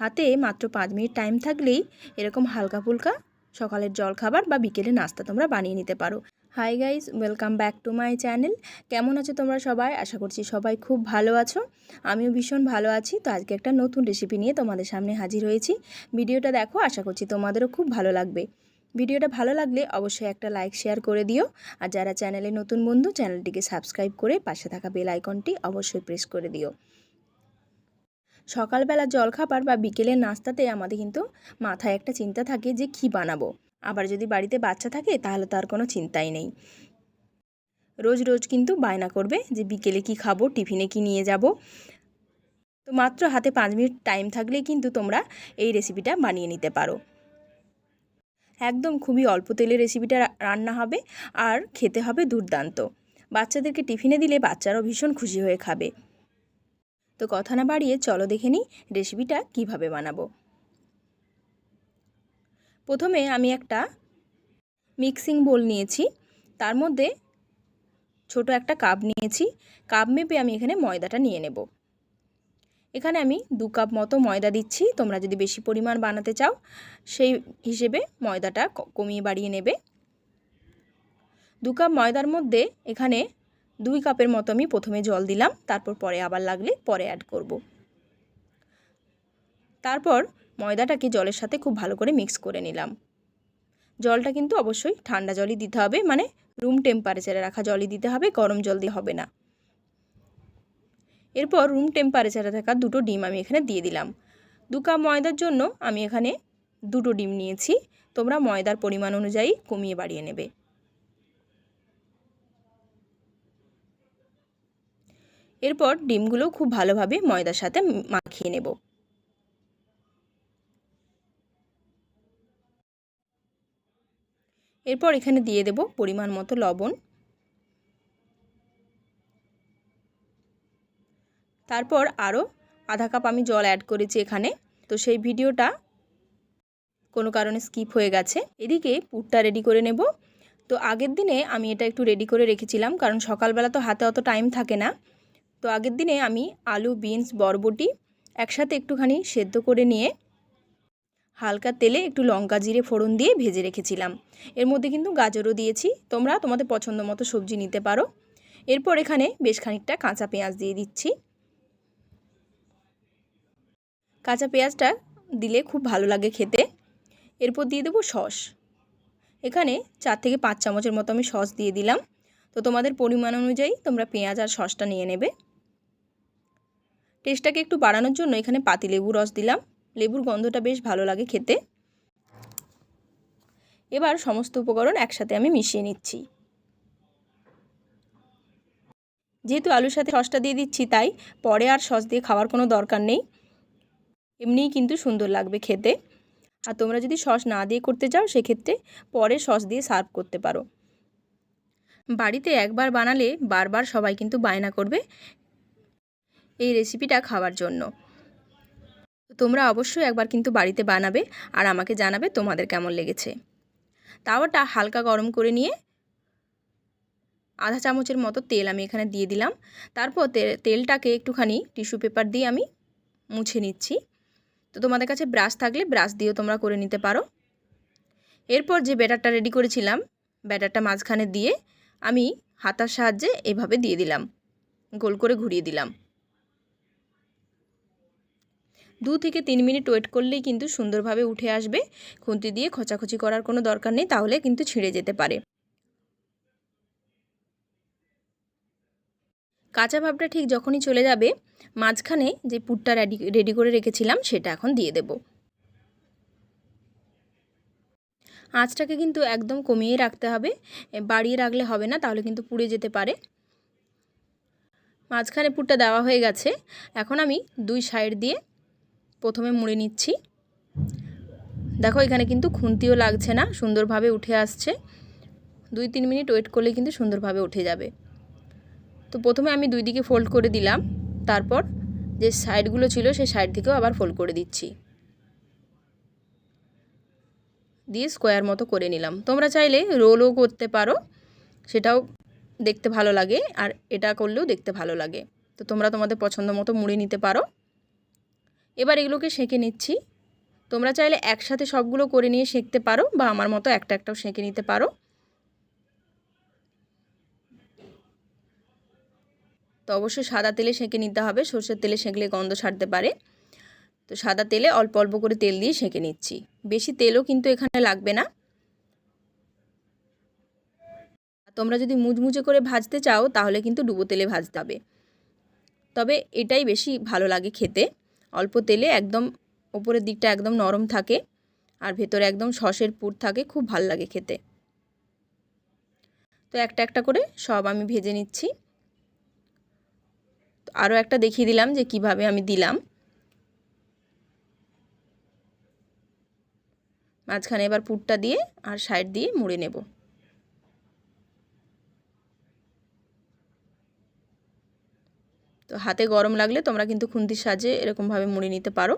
হাতে মাত্র পাঁচ মিনিট টাইম থাকলেই এরকম হালকা ফুলকা সকালের জলখাবার বা বিকেলে নাস্তা তোমরা বানিয়ে নিতে পারো। Hi guys welcome back to my channel কেমন আছো তোমরা সবাই? আশা করছি সবাই খুব ভালো আছো। আমিও ভীষণ ভালো আছি। তো আজকে একটা নতুন রেসিপি নিয়ে তোমাদের সামনে হাজির হয়েছি। ভিডিওটা দেখো, আশা করছি তোমাদেরও খুব ভালো লাগবে। ভিডিওটা ভালো লাগলে অবশ্যই একটা লাইক শেয়ার করে দিও। আর যারা চ্যানেলে নতুন বন্ধু চ্যানেলটিকে সাবস্ক্রাইব করে পাশে থাকা বেল আইকনটি অবশ্যই প্রেস করে দিও। সকালবেলা জলখাবার বা বিকেলের নাস্তাতে আমাদের কিন্তু মাথায় একটা চিন্তা থাকে যে কি বানাবো। আবার যদি বাড়িতে বাচ্চা থাকে তাহলে তো আর কোনো চিন্তাই নেই। রোজ রোজ কিন্তু বায়না করবে যে বিকেলে কি খাব, টিফিনে কি নিয়ে যাব। তো মাত্র হাতে পাঁচ মিনিট টাইম থাকলেই কিন্তু তোমরা এই রেসিপিটা বানিয়ে নিতে পারো। একদম খুবই অল্প তেলে রেসিপিটা রান্না হবে আর খেতে হবে দুর্দান্ত। বাচ্চাদেরকে টিফিনে দিলে বাচ্চারাও ভীষণ খুশি হয়ে খাবে। তো কথা না বাড়িয়ে চলো দেখে নিই রেসিপিটা কীভাবে বানাবো। প্রথমে আমি একটা মিক্সিং বোল নিয়েছি, তার মধ্যে ছোট একটা কাপ নিয়েছি কাপ মেপে আমি এখানে ময়দাটা নিয়ে নেব। এখানে আমি দু কাপ মতো ময়দা দিচ্ছি, তোমরা যদি বেশি পরিমাণ বানাতে চাও, সেই হিসেবে ময়দাটা কমিয়ে বাড়িয়ে নেবে। দু কাপ ময়দার মধ্যে এখানে দুই কাপের মতো আমি প্রথমে জল দিলাম, তারপর পরে আবার লাগলে পরে অ্যাড করব। তারপর ময়দাটাকে জলের সাথে খুব ভালো করে মিক্স করে নিলাম। জলটা কিন্তু অবশ্যই ঠান্ডা জলই দিতে হবে মানে রুম টেম্পারেচারে রাখা জলই দিতে হবে, গরম জল দিয়ে হবে না। এরপর রুম টেম্পারেচারে থাকা দুটো ডিম আমি এখানে দিয়ে দিলাম। দু কাপ ময়দার জন্য আমি এখানে দুটো ডিম নিয়েছি, তোমরা ময়দার পরিমাণ অনুযায়ী কমিয়ে বাড়িয়ে নেবে। এরপর ডিমগুলো খুব ভালোভাবে ময়দার সাথে মাখিয়ে নেব। এরপর এখানে দিয়ে দেব পরিমাণ মতো লবণ। তারপর আরও আধা কাপ আমি জল অ্যাড করেছি এখানে। তো সেই ভিডিওটা কোনো কারণে স্কিপ হয়ে গেছে। এদিকে পুরটা রেডি করে নেব। তো আগের দিনে আমি এটা একটু রেডি করে রেখেছিলাম, কারণ সকালবেলা তো হাতে অত টাইম থাকে না। তো আগের দিনে আমি আলু, বিনস, বরবটি একসাথে একটুখানি সেদ্ধ করে নিয়ে হালকা তেলে একটু লঙ্কা জিরে, ফোড়ন দিয়ে ভেজে রেখেছিলাম। এর মধ্যে কিন্তু গাজরও দিয়েছি। তোমরা তোমাদের পছন্দ মতো সবজি নিতে পারো। এরপর এখানে বেশ খানিকটা কাঁচা পেঁয়াজ দিয়ে দিচ্ছি। কাঁচা পেঁয়াজটা দিলে খুব ভালো লাগে খেতে। এরপর দিয়ে দেবো সস। এখানে চার থেকে পাঁচ চামচের মতো আমি সস দিয়ে দিলাম। তো তোমাদের পরিমাণ অনুযায়ী তোমরা পেঁয়াজ আর সসটা নিয়ে নেবে। টেস্টটাকে একটু বাড়ানোর জন্য এখানে পাতি লেবু রস দিলাম। লেবুর গন্ধটা বেশ ভালো লাগে খেতে। এবার সমস্ত উপকরণ একসাথে আমি মিশিয়ে নিচ্ছি। যেহেতু আলুর সাথে সসটা দিয়ে দিচ্ছি, তাই পরে আর সস দিয়ে খাওয়ার কোনো দরকার নেই। এমনিই কিন্তু সুন্দর লাগবে খেতে। আর তোমরা যদি সস না দিয়ে করতে চাও, সেক্ষেত্রে পরে সস দিয়ে সার্ভ করতে পারো। বাড়িতে একবার বানালে বারবার সবাই কিন্তু বায়না করবে। এই রেসিপিটা খাওয়ার জন্য। তোমরা অবশ্যই একবার কিন্তু বাড়িতে বানাবে আর আমাকে জানাবে তোমাদের কেমন লেগেছে। তাওয়াটা হালকা গরম করে নিয়ে আধা চামচের মতো তেল আমি এখানে দিয়ে দিলাম। তারপর তেলটাকে একটুখানি টিস্যু পেপার দিয়ে আমি মুছে নিচ্ছি। তো তোমাদের কাছে ব্রাশ থাকলে ব্রাশ দিয়েও তোমরা করে নিতে পারো। এরপর যে ব্যাটারটা রেডি করেছিলাম ব্যাটারটা মাঝখানে দিয়ে আমি হাতার সাহায্যে এভাবে দিয়ে দিলাম। গোল করে ঘুরিয়ে দিলাম। দু থেকে তিন মিনিট ওয়েট করলেই কিন্তু সুন্দরভাবে উঠে আসবে। খুন্তি দিয়ে খোঁচাখুচি করার কোনো দরকার নেই, তাহলে কিন্তু ছিঁড়ে যেতে পারে। কাঁচা ভাবটা ঠিক যখনই চলে যাবে, মাঝখানে যে পুরটা রেডি রেডি করে রেখেছিলাম, সেটা এখন দিয়ে দেব। আঁচটাকে কিন্তু একদম কমিয়ে রাখতে হবে। বাড়িয়ে রাখলে হবে না, তাহলে কিন্তু পুড়ে যেতে পারে। মাঝখানে পুরটা দেওয়া হয়ে গেছে। এখন আমি দুই সাইড দিয়ে প্রথমে মুড়ে নিচ্ছি। দেখো এখানে কিন্তু খুন্তিও লাগছে না, সুন্দরভাবে উঠে আসছে। দুই তিন মিনিট ওয়েট করলে কিন্তু সুন্দরভাবে উঠে যাবে। তো প্রথমে আমি দুই দিকে ফোল্ড করে দিলাম, তারপর যে সাইডগুলো ছিল সেই সাইড থেকেও আবার ফোল্ড করে দিচ্ছি। দিয়ে স্কোয়ার মতো করে নিলাম। তোমরা চাইলে রোলও করতে পারো, সেটাও দেখতে ভালো লাগে আর এটা করলেও দেখতে ভালো লাগে। তো তোমরা তোমাদের পছন্দ মতো মুড়ে নিতে পারো। এবার এগুলোকে সেঁকে নিচ্ছি। তোমরা চাইলে একসাথে সবগুলো করে নিয়ে সেঁকতে পারো বা আমার মতো একটা একটাও সেঁকে নিতে পারো। তো অবশ্যই সাদা তেলে সেঁকে নিতে হবে, সর্ষের তেলে সেঁকলে গন্ধ ছাড়তে পারে। তো সাদা তেলে অল্প অল্প করে তেল দিয়ে সেঁকে নিচ্ছি। বেশি তেলও কিন্তু এখানে লাগবে না। তোমরা যদি মুচমুচে করে ভাজতে চাও, তাহলে কিন্তু ডুবো তেলে ভাজতে হবে। তবে এটাই বেশি ভালো লাগে খেতে। অল্প তেলে একদম ওপরের দিকটা একদম নরম থাকে আর ভেতরে একদম সসের পুর থাকে, খুব ভালো লাগে খেতে। তো একটা একটা করে সব আমি ভেজে নিচ্ছি। আরও একটা দেখিয়ে দিলাম যে কীভাবে আমি দিলাম। মাঝখানে এবার পুরটা দিয়ে আর সাইড দিয়ে মুড়ে নেব। তো হাতে গরম লাগলে তোমরা কিন্তু খুন্তির সাজে এরকমভাবে মুড়ে নিতে পারো।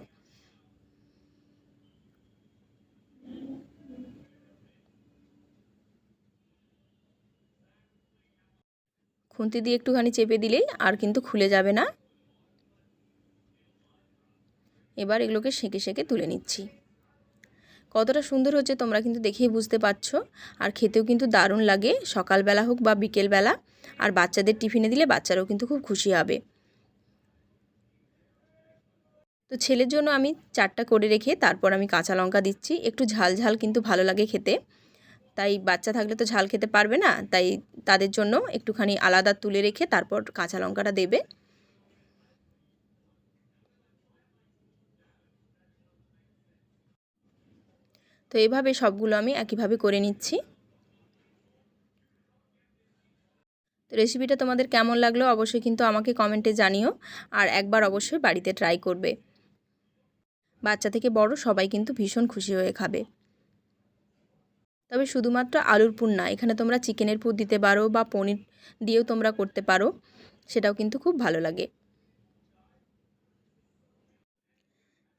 খুন্তি দিয়ে একটুখানি চেপে দিলেই আর কিন্তু খুলে যাবে না। এবার এগুলোকে সেঁকে সেঁকে তুলে নিচ্ছি। কতটা সুন্দর হচ্ছে তোমরা কিন্তু দেখেই বুঝতে পারছ। আর খেতেও কিন্তু দারুণ লাগে। সকালবেলা হোক বা বিকেলবেলা। আর বাচ্চাদের টিফিনে দিলে বাচ্চারাও কিন্তু খুব খুশি হবে। তো ছেলের জন্য আমি চারটা করে রেখে তারপর আমি কাঁচা লঙ্কা দিচ্ছি। একটু ঝাল ঝাল কিন্তু ভালো লাগে খেতে। তাই বাচ্চা থাকলে তো ঝাল খেতে পারবে না। তাই তাদের জন্য একটুখানি আলাদা তুলে রেখে তারপর কাঁচা লঙ্কাটা দেবে। তো এইভাবে সবগুলো আমি একইভাবে করে নিচ্ছি। তো রেসিপিটা তোমাদের কেমন লাগল অবশ্যই কিন্তু আমাকে কমেন্টে জানিও। আর একবার অবশ্যই বাড়িতে ট্রাই করবে। বাচ্চা থেকে বড় সবাই কিন্তু ভীষণ খুশি হয়ে খাবে। তবে শুধুমাত্র আলুর পুর না, এখানে তোমরা চিকেনের পুর দিতে পারো বা পনির দিয়েও তোমরা করতে পারো, সেটাও কিন্তু খুব ভালো লাগে।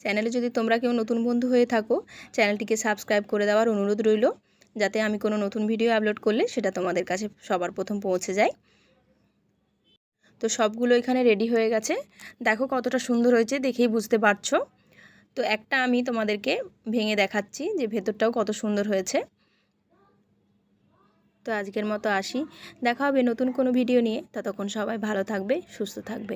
চ্যানেলে যদি তোমরা কেউ নতুন বন্ধু হয়ে থাকো, চ্যানেলটিকে সাবস্ক্রাইব করে দেওয়ার অনুরোধ রইল, যাতে আমি কোনো নতুন ভিডিও আপলোড করলে সেটা তোমাদের কাছে সবার প্রথম পৌঁছে যায়। তো সবগুলো এখানে রেডি হয়ে গেছে। দেখো কতটা সুন্দর হয়েছে, দেখেই বুঝতে পারছ। তো একটা আমি তোমাদেরকে ভেঙে দেখাচ্ছি যে ভেতরটাও কত সুন্দর হয়েছে। তো আজকের মতো আসি। দেখা হবে নতুন কোনো ভিডিও নিয়ে। ততক্ষণ সবাই ভালো থাকবে, সুস্থ থাকবে।